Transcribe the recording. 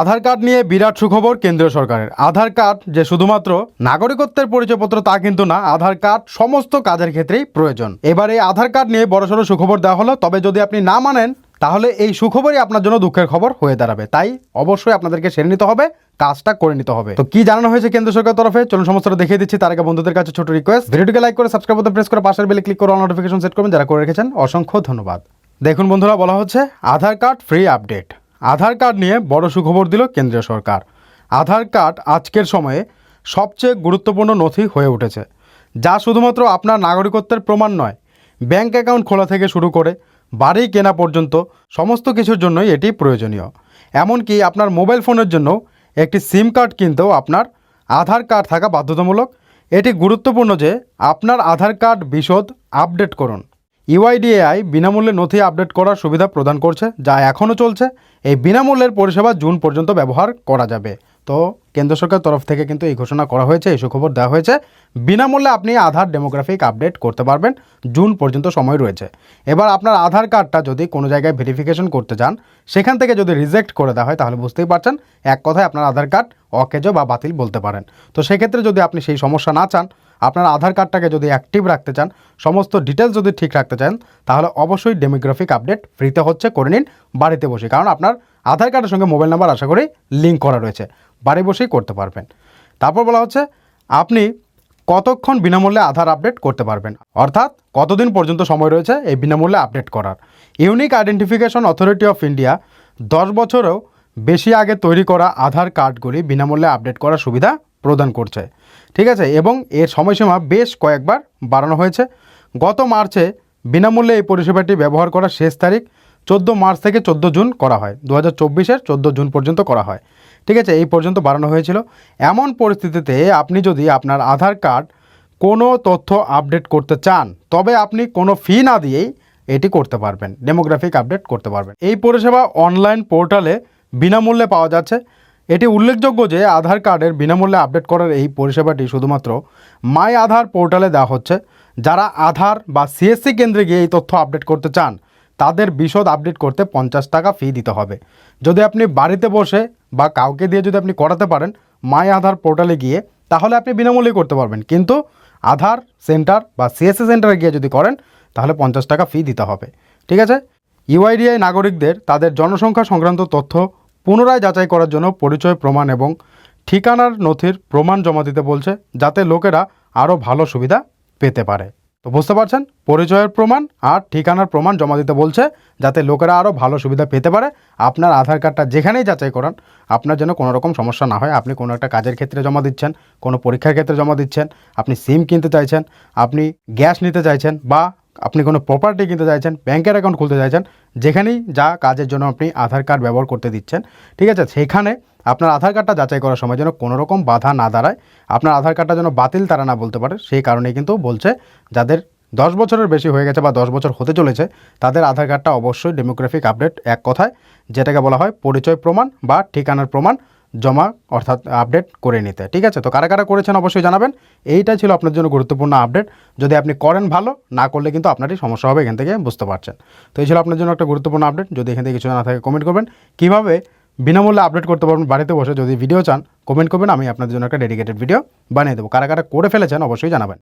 আধার card নিয়ে বিরাট সুখবর কেন্দ্রীয় সরকারের। আধার কার্ড যে শুধুমাত্র নাগরিকত্বের পরিচয়পত্র তা কিন্তু না, আধার কার্ড সমস্ত কাজের ক্ষেত্রেই প্রয়োজন। এবারে আধার কার্ড নিয়ে বড়সড় সুখবর দেওয়া হলো, তবে যদি আপনি না মানেন, তাহলে এই সুখবরই আপনার জন্য দুঃখের খবর হয়ে দাঁড়াবে। তাই অবশ্যই আপনাদেরকে সেরে নিতে হবে, কাজটা করে নিতে হবে। তো কি জানানো হয়েছে কেন্দ্র সরকার তরফে? চলুন সমস্তটা দেখিয়ে দিচ্ছি। তার আগে বন্ধুদের কাছে ছোট রিকোয়েস্ট ভিডিওটিকে লাইক করে সাবস্ক্রাইব করতে প্রেস করে পাশের বেলে ক্লিক করে নোটিফিকেশন সেট করবেন, যারা করে রেখেছেন, অসংখ্য ধন্যবাদ। দেখুন বন্ধুরা, বলা হচ্ছে, Aadhaar card free update Aadhaar card নিয়ে বড় সুখবর দিল কেন্দ্রীয় সরকার। আধার কার্ড আজকের সময়ে সবচেয়ে গুরুত্বপূর্ণ নথি হয়ে উঠেছে, যা শুধুমাত্র আপনার নাগরিকত্বের প্রমাণ নয়, ব্যাংক অ্যাকাউন্ট খোলা থেকে শুরু করে বাড়ি কেনা পর্যন্ত সমস্ত কিছুর জন্যই এটি প্রয়োজনীয়। এমনকি আপনার মোবাইল ফোনের জন্য একটি সিম কার্ড কিনতেও আপনার আধার কার্ড থাকা বাধ্যতামূলক। এটি গুরুত্বপূর্ণ যে আপনার আধার কার্ড বিশদ আপডেট করুন। ইউআইডিএআই বিনামূল্যে নথি আপডেট করার সুবিধা প্রদান করছে, যা এখনও চলছে। এই বিনামূল্যের পরিষেবা জুন পর্যন্ত ব্যবহার করা যাবে। তো কেন্দ্র সরকার তরফ থেকে কিন্তু এই ঘোষণা করা হয়েছে, এই সুখবর দেওয়া হয়েছে। বিনামূল্যে আপনি আধার ডেমোগ্রাফিক আপডেট করতে পারবেন, জুন পর্যন্ত সময় রয়েছে। এবার আপনার আধার কার্ডটা যদি কোনো জায়গায় ভেরিফিকেশন করতে চান সেখান থেকে যদি রিজেক্ট করে দেওয়া হয়, তাহলে বুঝতেই পারছেন, এক কথায় আপনার আধার কার্ড অকেজো বা বাতিল বলতে পারেন। তো সেক্ষেত্রে যদি আপনি সেই সমস্যা না চান আপনার আধার কার্ডটাকে যদি অ্যাক্টিভ রাখতে চান, সমস্ত ডিটেলস যদি ঠিক রাখতে চান, তাহলে অবশ্যই ডেমোগ্রাফিক আপডেট ফ্রিতে হচ্ছে, করে নিন বাড়িতে বসে। কারণ আপনার আধার কার্ডের সঙ্গে মোবাইল নাম্বার আশা করি লিঙ্ক করা রয়েছে। বাড়ি বসেই করতে পারবেন। তারপর বলা হচ্ছে, আপনি কতক্ষণ বিনামূল্যে আধার আপডেট করতে পারবেন? অর্থাৎ কতদিন পর্যন্ত সময় রয়েছে এই বিনামূল্যে আপডেট করার? Unique identification authority of India দশ বছরেও বেশি আগে তৈরি করা আধার কার্ডগুলি বিনামূল্যে আপডেট করার সুবিধা প্রদান করছে। ঠিক আছে? এবং এর সময়সীমা বেশ কয়েকবার বাড়ানো হয়েছে। গত মার্চে বিনামূল্যে এই পরিষেবাটি ব্যবহার করার শেষ তারিখ চোদ্দ মার্চ থেকে চোদ্দ জুন করা হয়। দু হাজার চব্বিশের চোদ্দ জুন পর্যন্ত করা হয়। ঠিক আছে? এই পর্যন্ত বাড়ানো হয়েছিল। এমন পরিস্থিতিতে আপনি যদি আপনার আধার কার্ড কোনো তথ্য আপডেট করতে চান, তবে আপনি কোনো ফি না দিয়েই এটি করতে পারবেন। ডেমোগ্রাফিক আপডেট করতে পারবেন। এই পরিষেবা অনলাইন পোর্টালে বিনামূল্যে পাওয়া যাচ্ছে। এটি উল্লেখযোগ্য যে আধার কার্ডের বিনামূল্যে আপডেট করার এই পরিষেবাটি শুধুমাত্র মাই আধার পোর্টালে দেওয়া হচ্ছে। যারা আধার বা সিএসসি কেন্দ্রে গিয়ে এই তথ্য আপডেট করতে চান, তাদের বিশদ আপডেট করতে পঞ্চাশ টাকা ফি দিতে হবে। যদি আপনি বাড়িতে বসে বা কাউকে দিয়ে যদি আপনি করাতে পারেন মাই আধার পোর্টালে গিয়ে, তাহলে আপনি বিনামূল্যে করতে পারবেন। কিন্তু আধার সেন্টার বা সিএসসি সেন্টারে গিয়ে যদি করেন, তাহলে পঞ্চাশ টাকা ফি দিতে হবে। ঠিক আছে? ইউআইডিআই নাগরিকদের তাদের জনসংখ্যা সংক্রান্ত তথ্য পুনরায় যাচাই করার জন্য পরিচয় প্রমাণ এবং ঠিকানার নথির প্রমাণ জমা দিতে বলছে, যাতে লোকেরা আরও ভালো সুবিধা পেতে পারে। তো বুঝতে পারছেন? পরিচয়ের প্রমাণ আর ঠিকানার প্রমাণ জমা দিতে বলছে, যাতে লোকেরা আরও ভালো সুবিধা পেতে পারে। আপনার আধার কার্ডটা যেখানেই যাচাই করান, আপনার যেন কোনো রকম সমস্যা না হয়। আপনি কোনো একটা কাজের ক্ষেত্রে জমা দিচ্ছেন, কোনো পরীক্ষার ক্ষেত্রে জমা দিচ্ছেন, আপনি সিম কিনতে চাইছেন, আপনি গ্যাস নিতে চাইছেন বা আপনি কোনো প্রপার্টি কিনতে চাইছেন ব্যাংকের অ্যাকাউন্ট খুলতে চাইছেন, যেখানেই যা কাজের জন্য আপনি আধার কার্ড ব্যবহার করতে দিচ্ছেন, ঠিক আছে? সেখানে আপনার আধার কার্ডটা যাচাই করার সময় যেন কোনো রকম বাধা না দাঁড়ায়। আপনার আধার কার্ডটা যেন বাতিল তারা না বলতে পারে, সেই কারণেই কিন্তু বলছে, যাদের দশ বছরের বেশি হয়ে গেছে বা দশ বছর হতে চলেছে, তাদের আধার কার্ডটা অবশ্যই ডেমোগ্রাফিক আপডেট এক কথায়, যেটাকে বলা হয় পরিচয় প্রমাণ বা ঠিকানার প্রমাণ। জমা অর্থাৎ আপডেট করে নিতে। ঠিক আছে? তো কারা কারা করেছেন অবশ্যই জানাবেন। এইটাই ছিল আপনার জন্য গুরুত্বপূর্ণ আপডেট যদি আপনি করেন ভালো, না করলে কিন্তু আপনারই সমস্যা হবে, এখান থেকে বুঝতে পারছেন। তো এই ছিল আপনার জন্য একটা গুরুত্বপূর্ণ আপডেট যদি এখান থেকে কিছু না থাকে কমেন্ট করবেন। কীভাবে বিনামূল্যে আপডেট করতে পারবেন বাড়িতে বসে যদি ভিডিও চান কমেন্ট করবেন, আমি আপনাদের জন্য একটা ডেডিকেটেড ভিডিও বানিয়ে দেবো। কারা কারা করে ফেলেছেন অবশ্যই জানাবেন।